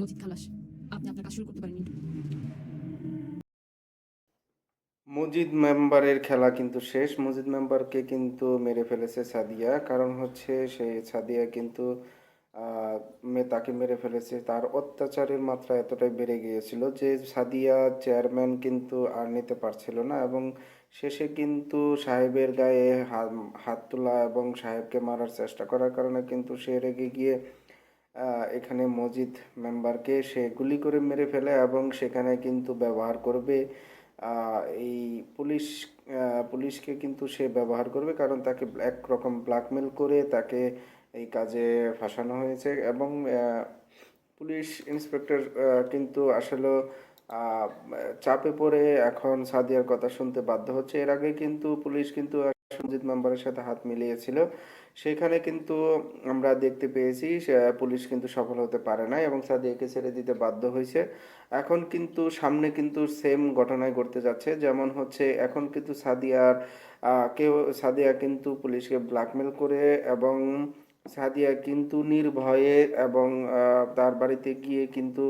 মজিদ খালাস। আপনি আপনার কাজ শুরু করতে পারেন মজিদ মেম্বারের খেলা কিন্তু শেষ। মজিদ মেম্বারকে কিন্তু মেরে ফেলেছে সাদিয়া। কারণ হচ্ছে সে সাদিয়া কিন্তু তাকে মেরে ফেলেছে। তার অত্যাচারের মাত্রা এতটাই বেড়ে গিয়েছিল যে সাদিয়া চেয়ারম্যান কিন্তু আর নিতে পারছিল না এবং শেষে কিন্তু সাহেবের গায়ে হাত তোলা এবং সাহেবকে মারার চেষ্টা করার কারণে কিন্তু সে রেগে গিয়ে এখানে মজিদ মেম্বারকে সে গুলি করে মেরে ফেলে এবং সেখানে কিন্তু ব্যবহার করবে এই পুলিশ পুলিশকে কিন্তু সে ব্যবহার করবে কারণ তাকে একরকম ব্ল্যাকমেল করে তাকে এই কাজে ফাঁসানো হয়েছে এবং পুলিশ ইন্সপেক্টর কিন্তু আসলে চাপে পড়ে এখন সাদিয়ার কথা শুনতে বাধ্য হচ্ছে। এর আগে কিন্তু পুলিশ কিন্তু সঞ্জিত মেম্বারের সাথে হাত মিলিয়েছিল। সেখানে কিন্তু আমরা দেখতে পেয়েছি পুলিশ কিন্তু সফল হতে পারে নাই এবং সাদিয়াকে ছেড়ে দিতে বাধ্য হয়েছে। এখন কিন্তু সামনে কিন্তু সেম ঘটনায় ঘটতে যাচ্ছে। যেমন হচ্ছে, এখন কিন্তু সাদিয়ার কেউ, সাদিয়া কিন্তু পুলিশকে ব্ল্যাকমেল করে এবং সাদিয়া কিন্তু নির্ভয়ে এবং তার বাড়িতে গিয়ে কিন্তু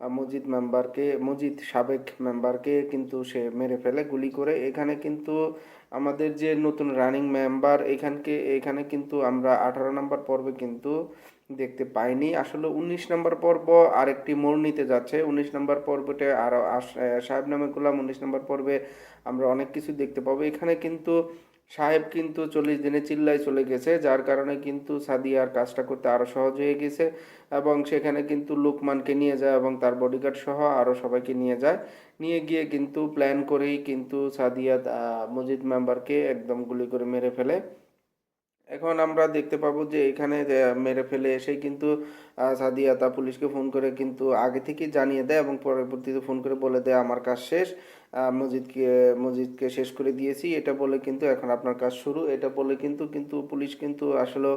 মজিদ মেম্বারকে, মজিদ সাবেক মেম্বারকে কিন্তু সে মেরে ফেলে গুলি করে। এখানে কিন্তু আমাদের যে নতুন রানিং মেম্বার এখানকে, এখানে কিন্তু আমরা আঠারো নম্বর পর্বে কিন্তু দেখতে পাইনি। আসলে উনিশ নম্বর পর্ব আরেকটি মোড় নিতে যাচ্ছে। উনিশ নম্বর পর্বতে আরও সাহেব নামে গোলাম, উনিশ নম্বর পর্বে আমরা অনেক কিছু দেখতে পাবো। এখানে কিন্তু সাহেব কিন্তু চল্লিশ দিনে চিল্লায় চলে গেছে, যার কারণে কিন্তু সাদিয়ার কাজটা করতে আরও সহজ হয়ে গেছে এবং সেখানে কিন্তু লুকমানকে নিয়ে যায় এবং তার বডিগার্ড সহ আরও সবাইকে নিয়ে যায়। নিয়ে গিয়ে কিন্তু প্ল্যান করেই কিন্তু সাদিয়া মজিদ মেম্বারকে একদম গুলি করে মেরে ফেলে। এখন আমরা দেখতে পাবো যে এখানে মেরে ফেলে এসে কিন্তু সাদিয়া তা পুলিশকে ফোন করে কিন্তু আগে থেকেই জানিয়ে দেয় এবং পরবর্তীতে ফোন করে বলে দেয়, আমার কাজ শেষ। আহ, মজিদকে মজিদকে শেষ করে দিয়েছি। এটা বলে কিন্তু এখন আপনার কাজ শুরু। এটা বলে কিন্তু কিন্তু পুলিশ কিন্তু আসলে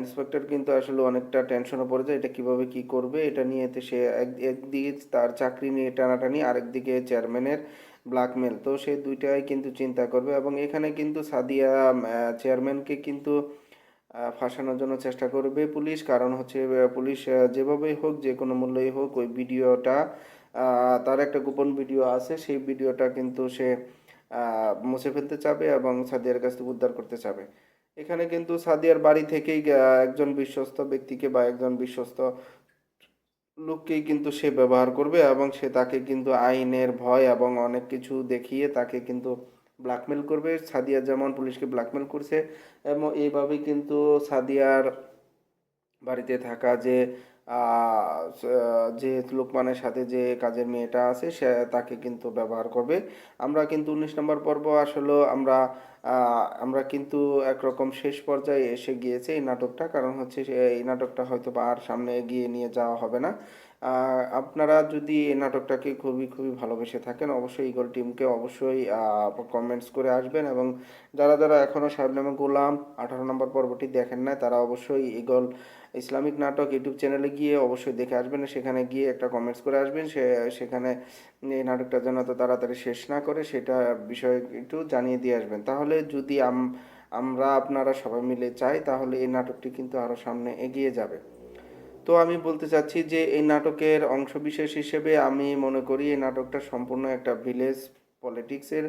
ইন্সপেক্টর কিন্তু আসলে অনেকটা টেনশনে পড়ে যায় এটা কীভাবে কি করবে এটা নিয়ে সে এক একদিকে তার চাকরি নিয়ে টানাটানি আরেকদিকে চেয়ারম্যানের ব্ল্যাকমেল তো সেই দুইটাই কিন্তু চিন্তা করবে এবং এখানে কিন্তু সাদিয়া চেয়ারম্যানকে কিন্তু ফাঁসানোর জন্য চেষ্টা করবে পুলিশ। কারণ হচ্ছে পুলিশ যেভাবেই হোক যে কোনো মূল্যেই হোক ওই ভিডিওটা তার একটা গোপন ভিডিও আছে, সেই ভিডিওটা কিন্তু সে মুছে ফেলতে চাবে এবং সাদিয়ার কাছ থেকে উদ্ধার করতে চাবে। এখানে কিন্তু সাদিয়ার বাড়ি থেকেই একজন বিশ্বস্ত ব্যক্তিকে বা একজন বিশ্বস্ত লোককেই কিন্তু সে ব্যবহার করবে এবং সে তাকে কিন্তু আইনের ভয় এবং অনেক কিছু দেখিয়ে তাকে কিন্তু ব্ল্যাকমেল করবে। সাদিয়া যেমন পুলিশকে ব্ল্যাকমেল করছে এবং এইভাবেই কিন্তু সাদিয়ার বাড়িতে থাকা যে যে লোকমানের সাথে যে কাজের মেয়েটা আছে, সে তাকে কিন্তু ব্যবহার করবে। আমরা কিন্তু উনিশ নম্বর পর্ব আসলে আমরা আমরা কিন্তু একরকম শেষ পর্যায়ে এসে গিয়েছে এই নাটকটা, কারণ হচ্ছে এই নাটকটা হয়তো বা আর সামনে এগিয়ে নিয়ে যাওয়া হবে না। আপনারা যদি এই নাটকটাকে খুবই খুবই ভালোবেসে থাকেন, অবশ্যই ইগল টিমকে অবশ্যই কমেন্টস করে আসবেন এবং যারা যারা এখনও সাহেব নামে গোলাম, আঠারো নম্বর পর্বটি দেখেন না তারা অবশ্যই ইগল ইসলামিক নাটক ইউটিউব চ্যানেলে গিয়ে অবশ্যই দেখে আসবেন। সেখানে গিয়ে একটা কমেন্টস করে আসবেন। সে, সেখানে এই নাটকটা যেন এত তাড়াতাড়ি শেষ না করে সেটা বিষয়ে একটু জানিয়ে দিয়ে আসবেন। তাহলে যদি আম- আমরা আপনারা সবাই মিলে চাই, তাহলে এই নাটকটি কিন্তু আরও সামনে এগিয়ে যাবে। তো আমি বলতে চাচ্ছি যে এই নাটকের অংশবিশেষ হিসেবে আমি মনে করি এই নাটকটা সম্পূর্ণ একটা ভিলেজ পলিটিক্সের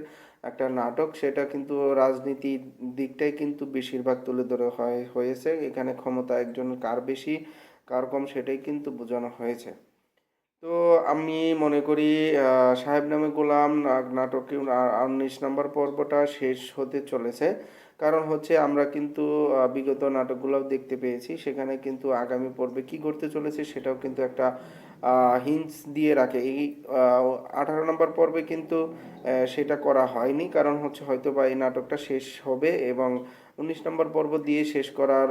একটা নাটক, সেটা কিন্তু রাজনীতির দিকটাই কিন্তু বেশিরভাগ তুলে ধরে হয়, হয়েছে। এখানে ক্ষমতা একজন কার বেশি, কার কম, সেটাই কিন্তু বোঝানো হয়েছে। তো আমি মনে করি সাহেব নামে গোলাম নাটকে উনিশ নম্বর পর্বটা শেষ হতে চলেছে। কারণ হচ্ছে, আমরা কিন্তু বিগত নাটকগুলোও দেখতে পেয়েছি। সেখানে কিন্তু আগামী পর্বে কি করতে চলেছে, সেটাও কিন্তু একটা হিন্টস দিয়ে রাখে। এই আঠারো নম্বর পর্বে কিন্তু সেটা করা হয়নি। কারণ হচ্ছে হয়তো বা এই নাটকটা শেষ হবে এবং উনিশ নম্বর পর্ব দিয়ে শেষ করার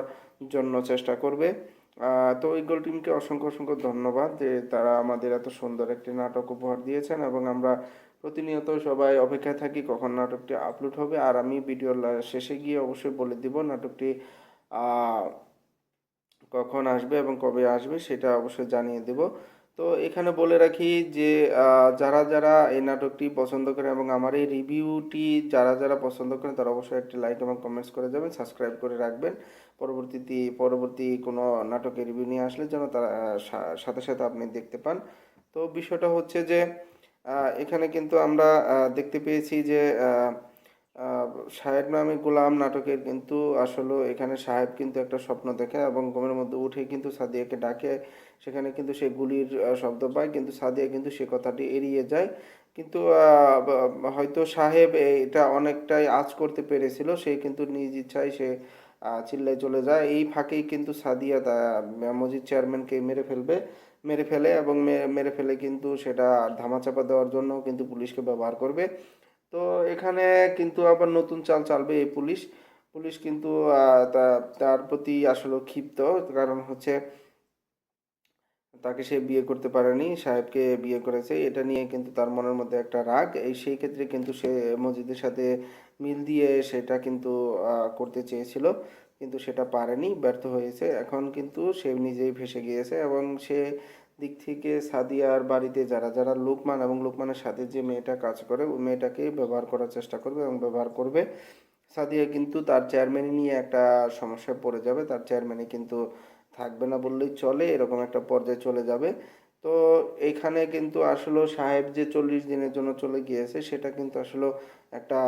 জন্য চেষ্টা করবে। তো ইগল টিমকে অসংখ্য অসংখ্য ধন্যবাদ যে তারা আমাদের এত সুন্দর একটি নাটক উপহার দিয়েছেন এবং আমরা প্রতিনিয়ত সবাই অপেক্ষায় থাকি কখন নাটকটি আপলোড হবে। আর আমি ভিডিওর শেষে গিয়ে অবশ্যই বলে দিব নাটকটি কখন আসবে এবং কবে আসবে সেটা অবশ্যই জানিয়ে দেব। তো এখানে বলে রাখি যে যারা যারা এই নাটকটি পছন্দ করেন এবং আমার এই রিভিউটি যারা যারা পছন্দ করেন, তারা অবশ্যই একটি লাইক এবং কমেন্টস করে যাবেন সাবস্ক্রাইব করে রাখবেন। পরবর্তীতে, পরবর্তী কোনো নাটকের রিভিউ নিয়ে আসলে যেন তারা সাথে সাথে আপনি দেখতে পান। তো বিষয়টা হচ্ছে যে এখানে কিন্তু আমরা দেখতে পেয়েছি যে সাহেব নামে গোলাম নাটকের কিন্তু আসলে এখানে সাহেব কিন্তু একটা স্বপ্ন দেখে এবং ঘুমের মধ্যে উঠে কিন্তু সাদিয়াকে ডাকে। সেখানে কিন্তু সে গুলির শব্দ পায়, কিন্তু সাদিয়া কিন্তু সে কথাটি এড়িয়ে যায়। কিন্তু হয়তো সাহেব এটা অনেকটাই আঁচ করতে পেরেছিল, সে কিন্তু নিজ ইচ্ছায় সে চিল্লায় চলে যায়। এই ফাঁকেই কিন্তু সাদিয়া তা- মজিদ চেয়ারম্যানকে মেরে ফেলবে, মেরে ফেলে এবং মেরে ফেলে কিন্তু সেটা ধামাচাপা দেওয়ার জন্য কিন্তু পুলিশকে ব্যবহার করবে। তো এখানে কিন্তু আবার নতুন চাল চালবে এই পুলিশ। পুলিশ কিন্তু তার প্রতি আসলে ক্ষিপ্ত, কারণ হচ্ছে তাকে সে বিয়ে করতে পারেনি, সাহেবকে বিয়ে করেছে। এটা নিয়ে কিন্তু তার মনের মধ্যে একটা রাগ। এই সেই ক্ষেত্রে কিন্তু সে মসজিদের সাথে মিল দিয়ে সেটা কিন্তু করতে চেয়েছিল, কিন্তু সেটা পারেনি, ব্যর্থ হয়েছে। এখন কিন্তু সে নিজেই ভেসে গিয়েছে এবং সে দিক থেকে সাদিয়ার বাড়িতে যারা যারা লোকমান এবং লোকমানের সাথে যে মেয়েটা কাজ করে, ওই মেয়েটাকে ব্যবহার করার চেষ্টা করবে এবং ব্যবহার করবে। সাদিয়া কিন্তু তার চেয়ারম্যানই নিয়ে একটা সমস্যায় পড়ে যাবে। তার চেয়ারম্যানই কিন্তু থাকবে না বললেই চলে, এরকম একটা পর্যায়ে চলে যাবে। তো এইখানে কিন্তু আসলে সাহেব যে চল্লিশ দিনের জন্য চলে গিয়েছে, সেটা কিন্তু আসলে একটা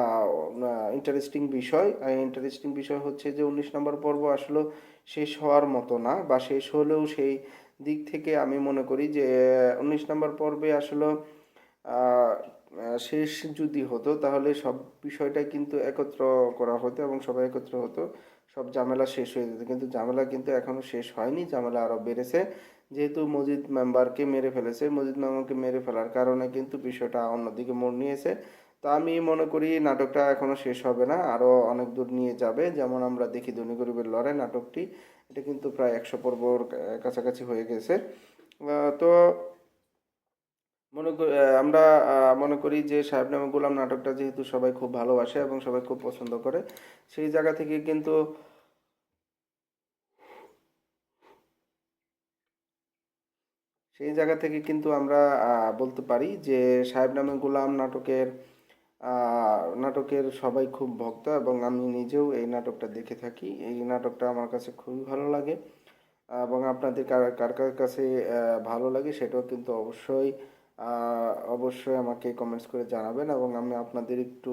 ইন্টারেস্টিং বিষয়। আর ইন্টারেস্টিং বিষয় হচ্ছে যে উনিশ নম্বর পর্ব আসলে শেষ হওয়ার মতো না, বা শেষ হলেও সেই দিক থেকে আমি মনে করি যে, উনিশ নম্বর পর্বে আসলে শেষ যদি হতো, তাহলে সব বিষয়টা কিন্তু একত্র করা হতো এবং সবাই একত্র হতো, সব ঝামেলা শেষ হয়ে যেত। কিন্তু ঝামেলা কিন্তু এখনও শেষ হয়নি, ঝামেলা আরও বেড়েছে। যেহেতু মজিদ মেম্বারকে মেরে ফেলেছে, মজিদ মেম্বারকে মেরে ফেলার কারণে কিন্তু বিষয়টা অন্যদিকে মোড় নিয়েছে। তো আমি মনে করি নাটকটা এখনও শেষ হবে না আরও অনেক দূর নিয়ে যাবে। যেমন আমরা দেখি ধনী গরিবের লড়াই নাটকটি। এটা কিন্তু প্রায় একশো পর্বর কাছাকাছি হয়ে গেছে। তো মনে আমরা মনে করি যে সাহেব নামে গোলাম নাটকটা যেহেতু সবাই খুব ভালোবাসে এবং সবাই খুব পছন্দ করে, সেই জায়গা থেকে কিন্তু সেই জায়গা থেকে কিন্তু আমরা বলতে পারি যে সাহেব নামে গোলাম নাটকের নাটকের সবাই খুব ভক্ত এবং আমি নিজেও এই নাটকটা দেখে থাকি। এই নাটকটা আমার কাছে খুবই ভালো লাগে এবং আপনাদের কার কার কার কাছে ভালো লাগে সেটাও কিন্তু অবশ্যই অবশ্যই আমাকে কমেন্টস করে জানাবেন এবং আমি আপনাদের একটু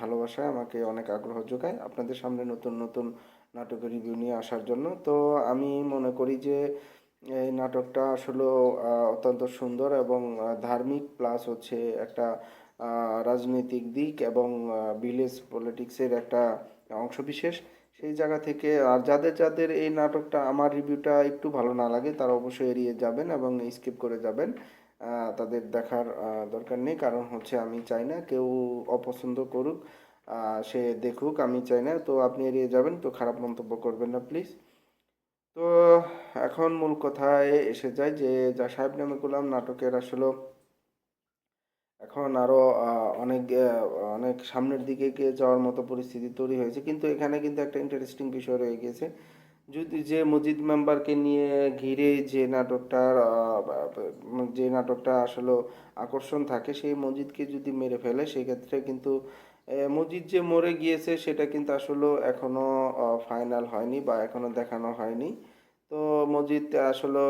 ভালোবাসায় আমাকে অনেক আগ্রহ যোগায় আপনাদের সামনে নতুন নতুন নাটকের রিভিউ নিয়ে আসার জন্য। তো আমি মনে করি যে এই নাটকটা আসলে অত্যন্ত সুন্দর এবং ধার্মিক প্লাস হচ্ছে একটা রাজনৈতিক দিক এবং ভিলেজ পলিটিক্সের একটা অংশবিশেষ। সেই জায়গা থেকে আর যাদের যাদের এই নাটকটা আমার রিভিউটা একটু ভালো না লাগে, তারা অবশ্যই এড়িয়ে যাবেন এবং স্কিপ করে যাবেন। তাদের দেখার দরকার নেই, কারণ হচ্ছে আমি চাই না কেউ অপছন্দ করুক সে দেখুক, আমি চাই না। তো আপনি এড়িয়ে যাবেন, তো খারাপ মন্তব্য করবেন না প্লিজ তো এখন মূল কথায় এসে যায় যে, যা সাহেব নামে গোলাম নাটকের আসলে এখন আরও আহ, অনেক অনেক সামনের দিকে এগিয়ে যাওয়ার মতো পরিস্থিতি তৈরি হয়েছে। কিন্তু এখানে কিন্তু একটা ইন্টারেস্টিং বিষয় রয়ে গেছে যদি যে মসজিদ মেম্বারকে নিয়ে ঘিরে যে নাটকটার যে নাটকটা আসলে আকর্ষণ থাকে সেই মসজিদকে যদি মেরে ফেলে সেক্ষেত্রে কিন্তু মজিদ যে মরে গিয়েছে সেটা কিন্তু আসলে এখনও ফাইনাল হয়নি বা এখনও দেখানো হয়নি। তো মসজিদ আসলে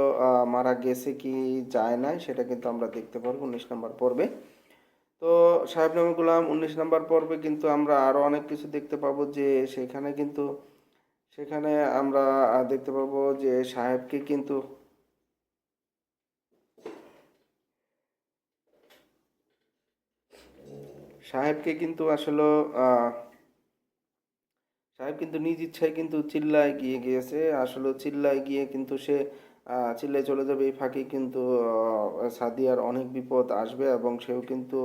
মারা গেছে কি যায় নাই সেটা কিন্তু আমরা দেখতে পারব। উনিশ নম্বর পর্বে। তো সাহেব নামে গোলাম, উনিশ নাম্বার পর্বে কিন্তু আমরা আরও অনেক কিছু দেখতে পাবো যে সেখানে কিন্তু, সেখানে আমরা দেখতে পাবো যে সাহেবকে কিন্তু সাহেবকে কিন্তু আসলে সাহেব কিন্তু নিজ ইচ্ছায় কিন্তু চিল্লায় গিয়ে গিয়েছে। আসলে চিল্লায় গিয়ে কিন্তু সে আহ, চিল্লায় চলে যাবে এই ফাঁকি কিন্তু সাদিয়ার অনেক বিপদ আসবে এবং সেও কিন্তু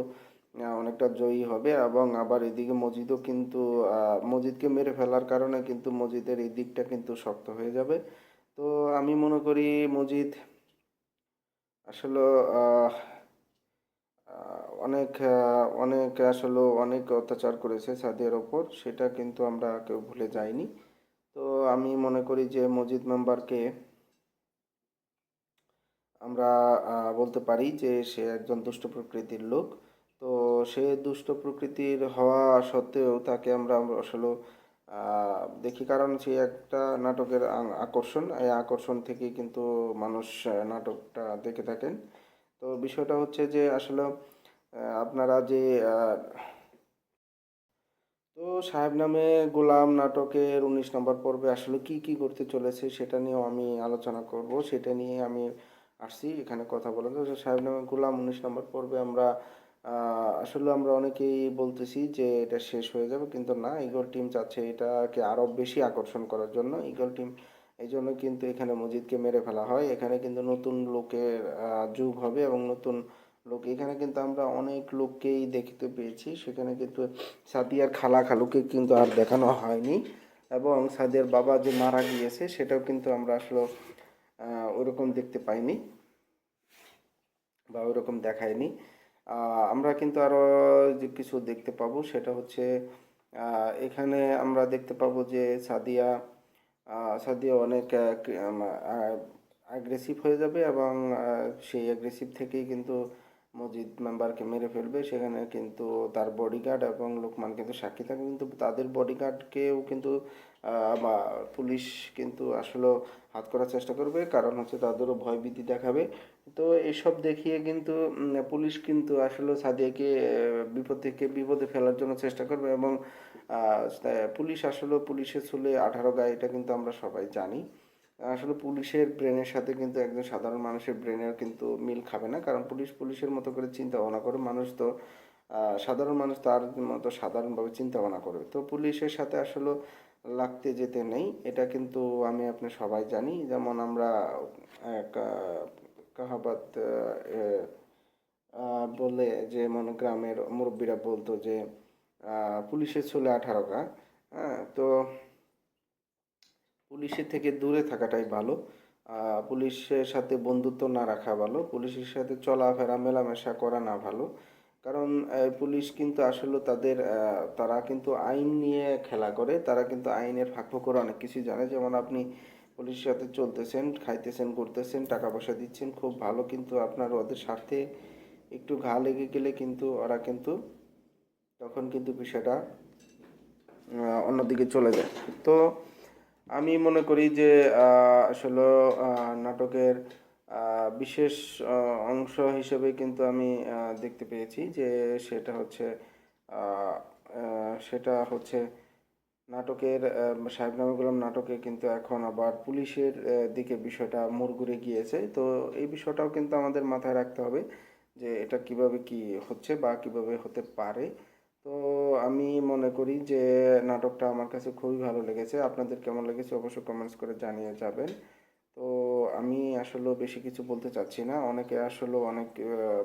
অনেকটা জয়ী হবে এবং আবার এদিকে মজিদও কিন্তু মজিদকে মেরে ফেলার কারণে কিন্তু মজিদের এই দিকটা কিন্তু শক্ত হয়ে যাবে। তো আমি মনে করি মজিদ আসলে অনেক অনেক আসলে অনেক অত্যাচার করেছে সাদিয়ার ওপর সেটা কিন্তু আমরা কেউ ভুলে যাইনি। তো আমি মনে করি যে মজিদ মেম্বারকে আমরা বলতে পারি যে সে একজন দুষ্ট প্রকৃতির লোক। তো সে দুষ্ট প্রকৃতির হওয়া সত্ত্বেও তাকে আমরা আসলে দেখি। কারণ সে একটা নাটকের আকর্ষণ। এই আকর্ষণ থেকে কিন্তু মানুষ নাটকটা দেখে থাকেন। তো বিষয়টা হচ্ছে যে আসলে আপনারা যে তো সাহেব নামে গোলাম নাটকের উনিশ নম্বর পর্বে আসলে কি কি করতে চলেছে সেটা নিয়েও আমি আলোচনা করব। সেটা নিয়ে আমি আসছি, এখানে কথা বলার তো সাহেব নামে গোলাম, উনিশ নম্বর পর্বে আমরা আসলে আমরা অনেকেই বলতেছি যে এটা শেষ হয়ে যাবে, কিন্তু না ইগল টিম চাচ্ছে এটাকে আরও বেশি আকর্ষণ করার জন্য। ইগল টিম এই জন্য কিন্তু এখানে মজিদকে মেরে ফেলা হয়। এখানে কিন্তু নতুন লোকের যুগ হবে এবং নতুন লোক, এখানে কিন্তু আমরা অনেক লোককেই দেখতে পেয়েছি। সেখানে কিন্তু সাদিয়ার খালা খালুকে কিন্তু আর দেখানো হয়নি এবং সাদিয়ার বাবা যে মারা গিয়েছে, সেটাও কিন্তু আমরা আসলে ওরকম দেখতে পাইনি। বা ওইরকম দেখায়নি। আমরা কিন্তু আরও যে কিছু দেখতে পাবো সেটা হচ্ছে এখানে আমরা দেখতে পাবো যে সাদিয়া সাদিয়া অনেক অ্যাগ্রেসিভ হয়ে যাবে এবং সেই অ্যাগ্রেসিভ থেকেই কিন্তু মসজিদ মেম্বারকে মেরে ফেলবে। সেখানে কিন্তু তার বডিগার্ড এবং লোকমান কিন্তু সাক্ষী থাকে। কিন্তু তাদের বডিগার্ডকেও কিন্তু পুলিশ কিন্তু আসলে হাত করার চেষ্টা করবে। কারণ হচ্ছে তাদেরও ভয়ভীতি দেখাবে। তো এসব দেখিয়ে কিন্তু পুলিশ কিন্তু আসলে সাদিয়াকে বিপদ থেকে বিপদে ফেলার জন্য চেষ্টা করবে এবং পুলিশ আসলে পুলিশের চুলে আঠারো গায়ে, এটা কিন্তু আমরা সবাই জানি। আসলে পুলিশের ব্রেনের সাথে কিন্তু একজন সাধারণ মানুষের ব্রেনের কিন্তু মিল খাবে না, কারণ পুলিশ পুলিশের মতো করে চিন্তা ভাবনা করে, মানুষ তো সাধারণ মানুষ তার মতো সাধারণভাবে চিন্তা ভাবনা করবে। তো পুলিশের সাথে আসলে লাগতে যেতে নেই, এটা কিন্তু আমি আপনি সবাই জানি। যেমন আমরা এক কাহাবাত বলে যে মনে গ্রামের মুরব্বীরা বলতো যে পুলিশের ছোলে আঠারো গা হ্যাঁ তো পুলিশের থেকে দূরে থাকাটাই ভালো। পুলিশের সাথে বন্ধুত্ব না রাখা ভালো, পুলিশের সাথে চলাফেরা মেলামেশা করা না ভালো। কারণ পুলিশ কিন্তু আসলে তাদের তারা কিন্তু আইন নিয়ে খেলা করে, তারা কিন্তু আইনের ফাঁক করে অনেক কিছু জানে। যেমন আপনি পুলিশের সাথে চলতেছেন, খাইতেছেন, ঘুরতেছেন টাকা পয়সা দিচ্ছেন, খুব ভালো কিন্তু আপনার ওদের স্বার্থে একটু ঘা লেগে গেলে কিন্তু ওরা কিন্তু তখন কিন্তু বিষয়টা অন্যদিকে চলে যায়। তো আমি মনে করি যে আসলে নাটকের বিশেষ অংশ হিসেবে কিন্তু আমি দেখতে পেয়েছি যে সেটা হচ্ছে সেটা হচ্ছে নাটকের সাহেব নামে গোলাম নাটকে কিন্তু এখন আবার পুলিশের দিকে বিষয়টা মোড় ঘুরে গিয়েছে। তো এই বিষয়টাও কিন্তু আমাদের মাথায় রাখতে হবে যে এটা কীভাবে কি হচ্ছে বা কীভাবে হতে পারে। তো আমি মনে করি যে নাটকটা আমার কাছে খুবই ভালো লেগেছে। আপনাদের কেমন লেগেছে অবশ্যই কমেন্টস করে জানিয়ে যাবেন। তো আমি আসলে বেশি কিছু বলতে চাচ্ছি না। অনেকে আসলে অনেক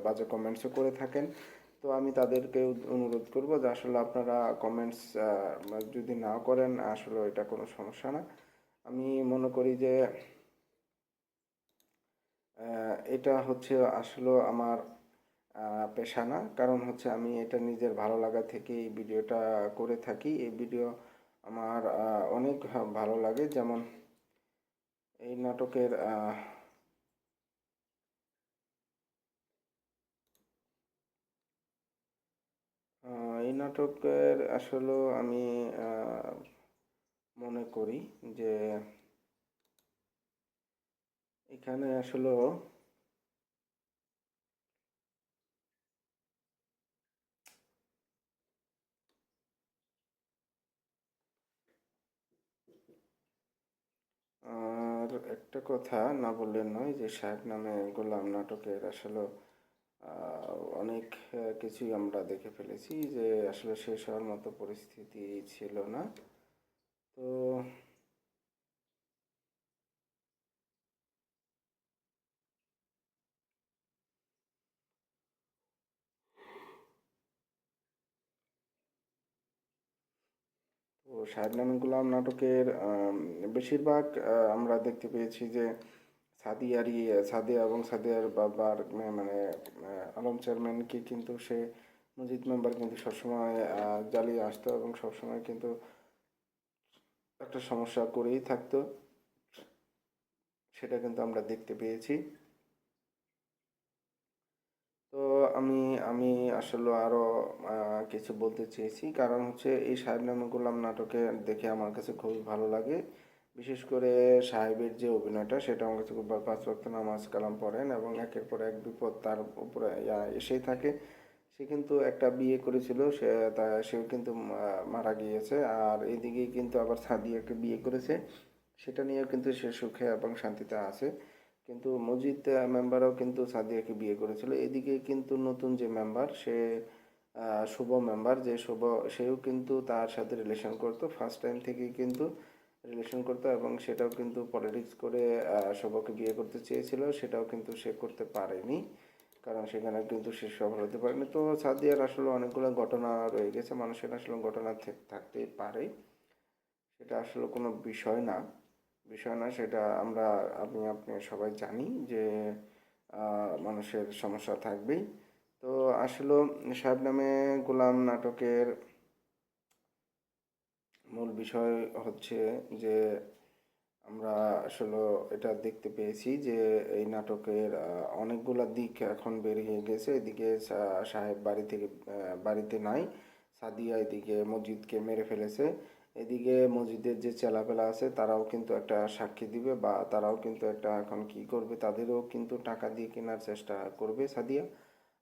বাজে কমেন্টসও করে থাকেন। তো আমি তাদেরকে অনুরোধ করব যে আসলে আপনারা কমেন্টস যদি না করেন, আসলে এটা কোনো সমস্যা না। আমি মনে করি যে এটা হচ্ছে আসলে আমার পেশা না। কারণ হচ্ছে আমি এটা নিজের ভালো লাগা থেকে এই ভিডিওটা করে থাকি। এই ভিডিও আমার অনেক ভালো লাগে। যেমন এই নাটকের এই নাটকের আসলে আমি মনে করি যে এখানে আসলে আর একটা কথা না বললে নয় যে সাহেব নামে গোলাম নাটকের আসলে অনেক কিছুই আমরা দেখে ফেলেছি যে আসলে শেষ হওয়ার মতো পরিস্থিতি ছিল না। তো তো নাটকের বেশিরভাগ আমরা দেখতে পেয়েছি যে সাদিয়ারই সাদিয়া এবং সাদিয়ার বাবার মানে আলম চেয়ারম্যানকে কিন্তু সে মসজিদ মেম্বার কিন্তু সবসময় জ্বালিয়ে আসতো এবং সবসময় কিন্তু একটা সমস্যা করেই থাকতো। সেটা কিন্তু আমরা দেখতে পেয়েছি। তো আমি আমি আসলে আরও কিছু বলতে চেয়েছি। কারণ হচ্ছে এই সাহেব নামে গোলাম নাটকে দেখে আমার কাছে খুবই ভালো লাগে। বিশেষ করে সাহেবের যে অভিনয়টা, সেটা আমার কাছে খুব পাঁচ ওয়াক্ত নামাজ, কালাম পড়েন এবং একের পর এক বিপদ তার উপরে এসেই থাকে। সে কিন্তু একটা বিয়ে করেছিল, সে তা, সেও কিন্তু মারা গিয়েছে আর এদিকে কিন্তু আবার সাদিয়াকে বিয়ে করেছে। সেটা নিয়েও কিন্তু সে সুখে এবং শান্তিতে আছে। কিন্তু মজিদ মেম্বারও কিন্তু সাদিয়াকে বিয়ে করেছিল। এদিকে কিন্তু নতুন যে মেম্বার, সে শুভ মেম্বার, যে শুভ, সেও কিন্তু তার সাথে রিলেশন করতো। ফার্স্ট টাইম থেকেই কিন্তু রিলেশন করতো এবং সেটাও কিন্তু পলিটিক্স করে শুভকে বিয়ে করতে চেয়েছিল, সেটাও কিন্তু সে করতে পারেনি। কারণ সেখানে কিন্তু সে সফল হতে পারেনি। তো সাদিয়ার আসলে অনেকগুলো ঘটনা রয়ে গেছে। মানুষের আসলে ঘটনা থাকতেই পারে। সেটা আসলে কোনো বিষয় না। বিষয় না, সেটা আমরা, আমি, আপনি সবাই জানি যে মানুষের সমস্যা থাকবেই। তো আসলে সাহেব নামে গোলাম নাটকের বিষয় হচ্ছে যে আমরা আসলে এটা দেখতে পেয়েছি যে এই নাটকের অনেকগুলা দিক এখন বেরিয়ে গেছে। এদিকে সাহেব বাড়ি থেকে বাড়িতে নাই। সাদিয়া এদিকে মসজিদকে মেরে ফেলেছে। এদিকে মসজিদের যে চেলাপেলা আছে, তারাও কিন্তু একটা সাক্ষী দিবে বা তারাও কিন্তু একটা এখন কি করবে, তাদেরও কিন্তু টাকা দিয়ে কেনার চেষ্টা করবে সাদিয়া।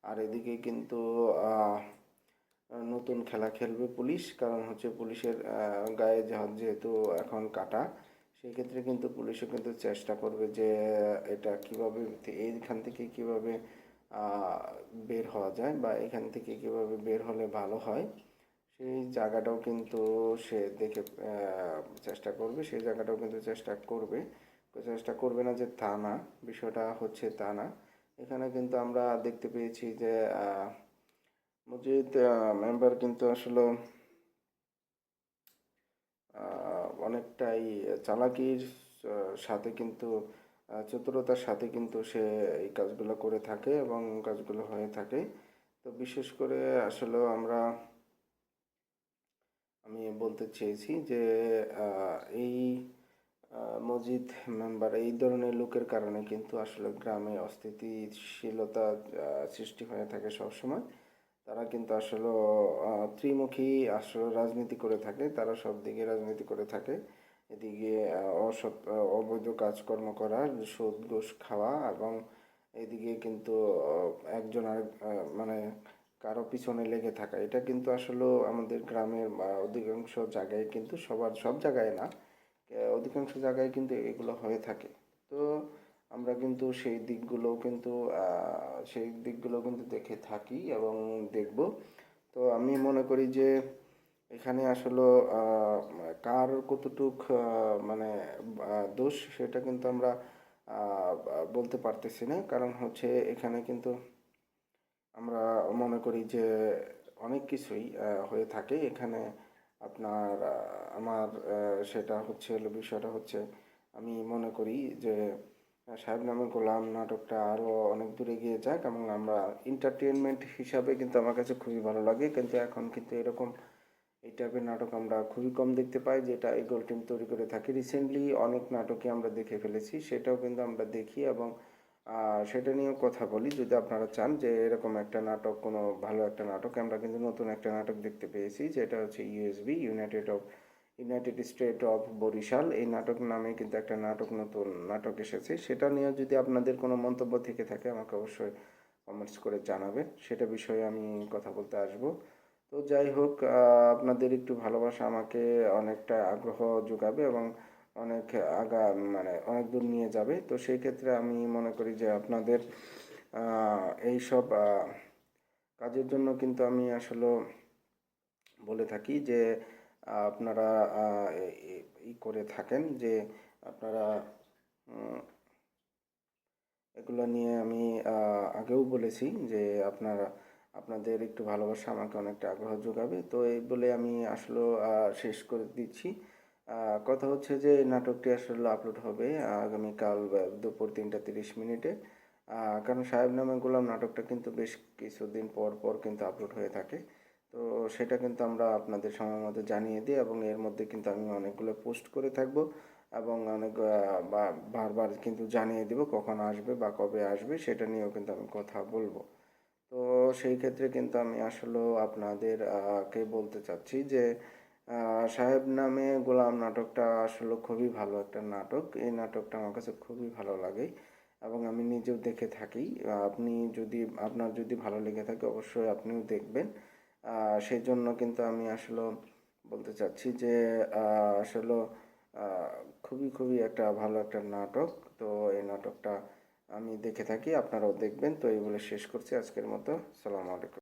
আর এদিকে কিন্তু নতুন খেলা খেলবে পুলিশ, কারণ হচ্ছে পুলিশের গায়ে যেহেতু এখন কাটা, সেক্ষেত্রে কিন্তু পুলিশও কিন্তু চেষ্টা করবে যে, এটা কীভাবে, এইখান থেকে কীভাবে বের হওয়া যায় বা এখান থেকে কীভাবে বের হলে ভালো হয়, সেই জায়গাটাও কিন্তু সে দেখে চেষ্টা করবে, সেই জায়গাটাও কিন্তু চেষ্টা করবে। চেষ্টা করবে না যে তা না, বিষয়টা হচ্ছে তা না। এখানে কিন্তু আমরা দেখতে পেয়েছি যে আহ, মসজিদ মেম্বার কিন্তু আসলে অনেকটাই চালাকির সাথে কিন্তু চতুরতার সাথে কিন্তু সে এই কাজগুলো করে থাকে এবং কাজগুলো হয়ে থাকে। তো বিশেষ করে আসলে আমরা আমি বলতে চেয়েছি যে এই মসজিদ মেম্বার এই ধরনের লোকের কারণে কিন্তু আসলে গ্রামে অস্থিতিশীলতা সৃষ্টি হয়ে থাকে সবসময়। তারা কিন্তু আসলে ত্রিমুখী আসলে রাজনীতি করে থাকে, তারা সব দিকে রাজনীতি করে থাকে। এদিকে অসৎ অবৈধ কাজকর্ম করা, সুদ, ঘুষ খাওয়া এবং এদিকে কিন্তু একজন আর মানে কারও পিছনে লেগে থাকা। এটা কিন্তু আসলে আমাদের গ্রামের অধিকাংশ জায়গায় কিন্তু সবার, সব জায়গায় না, অধিকাংশ জায়গায় কিন্তু এগুলো হয়ে থাকে। তো আমরা কিন্তু সেই দিকগুলো কিন্তু সেই দিকগুলো কিন্তু দেখে থাকি এবং দেখব। তো আমি মনে করি যে এখানে আসলে কার কতটুক মানে দোষ সেটা কিন্তু আমরা বলতে পারতেছি না। কারণ হচ্ছে এখানে কিন্তু আমরা মনে করি যে অনেক কিছুই হয়ে থাকে। এখানে আপনার আমার সেটা হচ্ছে, বিষয়টা হচ্ছে আমি মনে করি যে আহ, সাহেব নামে গোলাম নাটকটা আরও অনেক দূরে গিয়ে যাক এবং আমরা এন্টারটেনমেন্ট হিসাবে কিন্তু আমার কাছে খুবই ভালো লাগে। কিন্তু এখন কিন্তু এরকম এই টাইপের নাটক আমরা খুবই কম দেখতে পাই যেটা এই গোল টিম তৈরি করে থাকে। রিসেন্টলি অনেক নাটকই আমরা দেখে ফেলেছি সেটাও কিন্তু আমরা দেখি এবং সেটা নিয়েও কথা বলি। যদি আপনারা চান যে এরকম একটা নাটক কোনো ভালো একটা নাটক আমরা কিন্তু নতুন একটা নাটক দেখতে পেয়েছি যেটা হচ্ছে USB united of united state of Barishal এই নাটক নামে কিন্তু একটা নাটক নতুন নাটক এসেছে। সেটা নিয়ে যদি আপনাদের কোনো মন্তব্য থেকে থাকে, আমাকে অবশ্যই কমেন্টস করে জানাবেন। সেটা বিষয়ে আমি কথা বলতে আসব। তো যাই হোক আপনাদের একটু ভালোবাসা আমাকে অনেকটা আগ্রহ যোগাবে এবং অনেক আগা মানে অনেক দূর নিয়ে যাবে। তো সেই ক্ষেত্রে আমি মনে করি যে আপনাদের এই সব কাজের জন্য কিন্তু আমি আসলে বলে থাকি যে আপনারা ই করে থাকেন যে আপনারা এগুলো নিয়ে আমি আগেও বলেছি যে আপনারা, আপনাদের একটু ভালোবাসা আমাকে অনেকটা আগ্রহ যোগাবে। তো এই বলে আমি আসলে শেষ করে দিচ্ছি। কথা হচ্ছে যে নাটকটি আসলে আপলোড হবে আগামীকাল দুপুর তিনটা তিরিশ মিনিটে। কারণ সাহেব নামে গোলাম নাটকটা কিন্তু বেশ কিছুদিন পর পর কিন্তু আপলোড হয়ে থাকে। তো সেটা কিন্তু আমরা আপনাদের সময় মতো জানিয়ে দিই এবং এর মধ্যে কিন্তু আমি অনেকগুলো পোস্ট করে থাকব এবং অনেক বারবার কিন্তু জানিয়ে দিব কখন আসবে বা কবে আসবে, সেটা নিয়েও কিন্তু আমি কথা বলব। তো সেই ক্ষেত্রে কিন্তু আমি আসলে আপনাদের কে বলতে চাচ্ছি যে সাহেব নামে গোলাম নাটকটা আসলে খুবই ভালো একটা নাটক। এই নাটকটা আমার কাছে খুবই ভালো লাগে এবং আমি নিজেও দেখে থাকি। আপনি যদি, আপনার যদি ভালো লেগে থাকে অবশ্যই আপনিও দেখবেন। সেই জন্য কিন্তু আমি আসলে বলতে চাচ্ছি যে আসলে খুবই খুবই একটা ভালো একটা নাটক। তো এই নাটকটা আমি দেখে থাকি, আপনারাও দেখবেন। তো এই বলে শেষ করছি আজকের মতো। সালাম আলাইকুম।